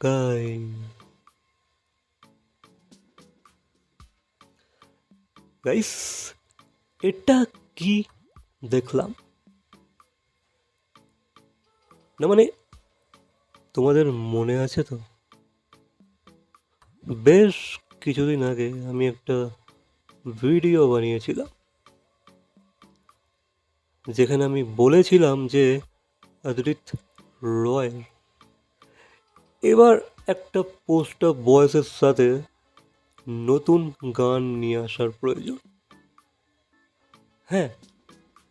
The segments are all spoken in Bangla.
গাই গাইস এটা কি দেখলাম? না মানে তোমাদের মনে আছে তো? বেশ কিছুদিন আগে আমি একটা ভিডিও বানিয়েছিলাম, যেখানে আমি বলেছিলাম যে অদ্রিত রয়ের এবার একটা পোস্টার বয়সের সাথে নতুন গান নিয়ে আসার প্রয়োজন। হ্যাঁ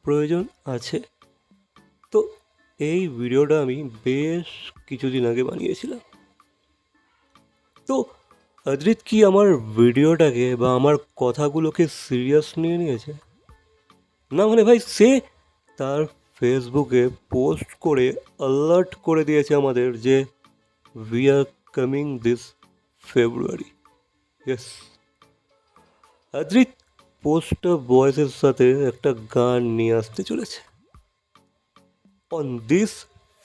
প্রয়োজন আছে। তো এই ভিডিওটা আমি বেশ কিছুদিন আগে বানিয়েছিলাম। তো অদ্রিত কি আমার ভিডিওটাকে বা আমার কথাগুলোকে সিরিয়াস নিয়ে নিয়েছে? না মানে ভাই, সে তার ফেসবুকে পোস্ট করে অ্যালার্ট করে দিয়েছে আমাদের যে we are coming this February yes Adrit poster বয়েসের সাথে একটা গান নিয়ে আসতে চলেছে। অন দিস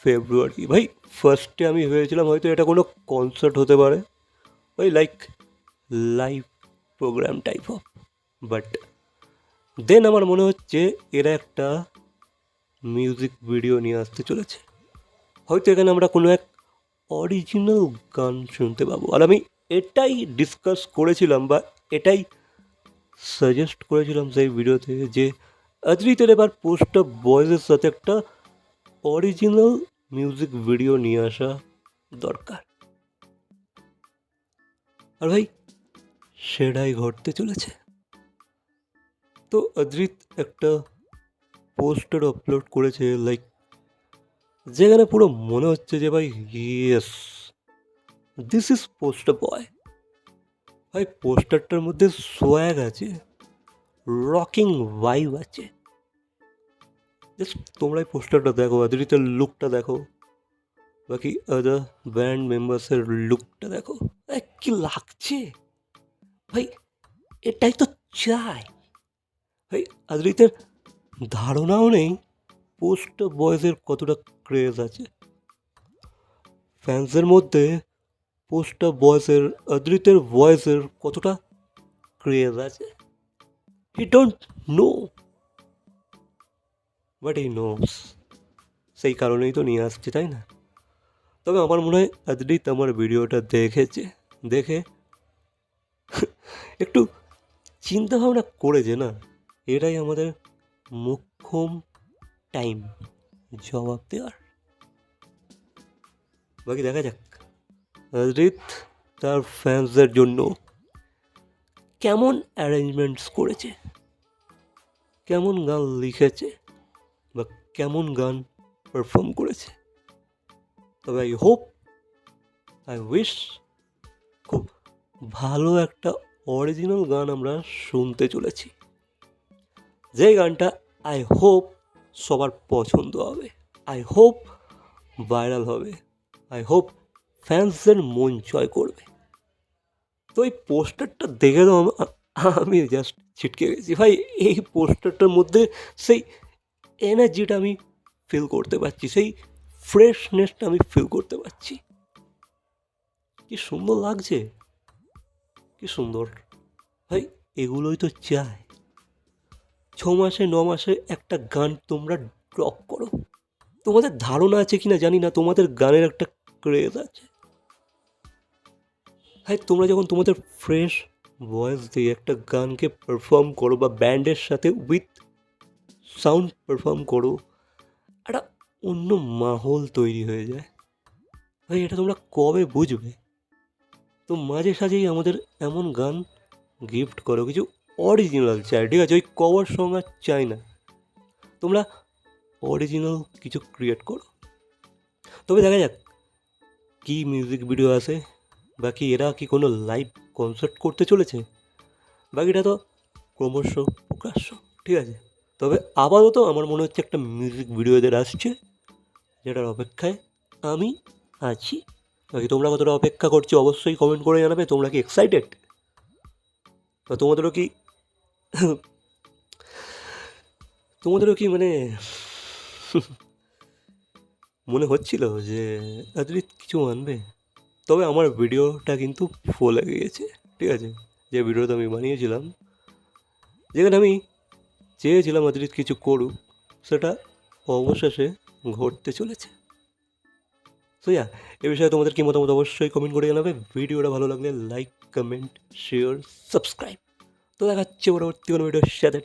ফেব্রুয়ারি ভাই ফার্স্টে আমি ভেবেছিলাম হয়তো এটা কোনো কনসার্ট হতে পারে। ওই like live program type of but then আমার মনে হচ্ছে এরা একটা মিউজিক ভিডিও নিয়ে আসতে চলেছে। হয়তো এখানে আমরা কোনো এক অরিজিনাল গান শুনতে পাবো। আর আমি এটাই ডিসকাস করেছিলাম বা এটাই সাজেস্ট করেছিলাম সেই ভিডিওতে যে অদ্রিতের এবার পোস্ট অফ বয়েসের সাথে একটা অরিজিনাল মিউজিক ভিডিও নিয়ে আসা দরকার। আর ভাই, সেটাই ঘটতে চলেছে। তো অদ্রিত একটা পোস্টার আপলোড করেছে লাইক যেখানে পুরো মনে হচ্ছে যে ভাই yes this is poster boy ভাই পোস্টারটার মধ্যে সোয়াগ আছে রকিং ভাইব আছে। জাস্ট তোমরা এই পোস্টারটা দেখো অদ্রিতের লুকটা দেখো, বাকি আদার ব্যান্ড মেম্বার্সের লুকটা দেখো। কি লাগছে? ভাই, এটাই তো চাই। ভাই অদ্রিতের ধারণাও নেই পোস্ট বয়েসের কতটা ক্রেজ আছে? ফ্যান্সের মধ্যে পোস্টার বয়েসের অদৃতের ভয়েসের কতটা ক্রেজ আছে? He don't know but he knows সেই কারণেই তো নিয়ে আসছে, তাই না? তবে আমার মনে হয় অদ্রিত আমার ভিডিওটা দেখেছে, দেখে একটু চিন্তা ভাবনা করেছে না? এটাই আমাদের মুখ্যম টাইম জবাব দেওয়ার। বাকি দেখা যাক। অদ্রিত তার ফ্যান্সদের জন্য কেমন অ্যারেঞ্জমেন্টস করেছে? কেমন গান লিখেছে? বা কেমন গান পারফর্ম করেছে? তবে আই হোপ আই উইশ খুব ভালো একটা অরিজিনাল গান আমরা শুনতে চলেছি। যে গানটা আই হোপ সবার পছন্দ হবে। আই হোপ ভাইরাল হবে। আই হোপ ফ্যান্সদের মন জয় করবে। তো এই পোস্টারটা দেখে তো আম- জাস্ট ছিটকে গেছি। ভাই, এই পোস্টারটার মধ্যে সেই এনার্জিটা আমি ফিল করতে পারছি, সেই ফ্রেশনেসটা আমি ফিল করতে পারছি। কি সুন্দর লাগছে। কি সুন্দর। ভাই, এগুলোই তো চাই। ছ মাসে ন মাসে একটা গান তোমরা ড্রপ করো। তোমাদের ধারণা আছে কি না জানি না, তোমাদের গানের একটা ক্রেজ আছে। হ্যাঁ তোমরা যখন তোমাদের ফ্রেশ ভয়েস দিয়ে একটা গানকে পারফর্ম করো বা ব্যান্ডের সাথে উইথ সাউন্ড পারফর্ম করো, একটা অন্য মাহল তৈরি হয়ে যায়। ভাই, এটা তোমরা কবে বুঝবে? তো মাঝে সাঝেই আমাদের এমন গান গিফট করো, কিছু অরিজিনাল চাই, ঠিক আছে? ওই কভার সং আর চাই না। তোমরা অরিজিনাল কিছু ক্রিয়েট করো। তবে দেখা যাক, কী মিউজিক ভিডিও আসে বাকি এরা কি কোনো লাইভ কনসার্ট করতে চলেছে। বাকিটা তো ক্রমশ প্রকাশ্য, ঠিক আছে? তবে আপাতত আমার মনে হচ্ছে একটা মিউজিক ভিডিও এদের আসছে, যেটার অপেক্ষায় আমি আছি। বাকি তোমরা কতটা অপেক্ষা করছ অবশ্যই কমেন্ট করে জানাবে, তোমরা কি এক্সাইটেড বা তোমাদেরও কি তোমাদেরও কি মানে মনে হচ্ছিল যে অদ্রিত কিছু আনবে তবে আমার ভিডিওটা কিন্তু ফলে গিয়েছে, ঠিক আছে? যে ভিডিওটা আমি বানিয়েছিলাম, যেখানে আমি চেয়েছিলাম অদ্রিত কিছু করুক, সেটা অবশেষে ঘটতে চলেছে। ইয়া এ বিষয়ে তোমাদের কি মতামত অবশ্যই কমেন্ট করে জানাবে। ভিডিওটা ভালো লাগলে লাইক কমেন্ট শেয়ার সাবস্ক্রাইব তো দেখাচ্ছে পরবর্তী কোনো ভিডিওর সাথে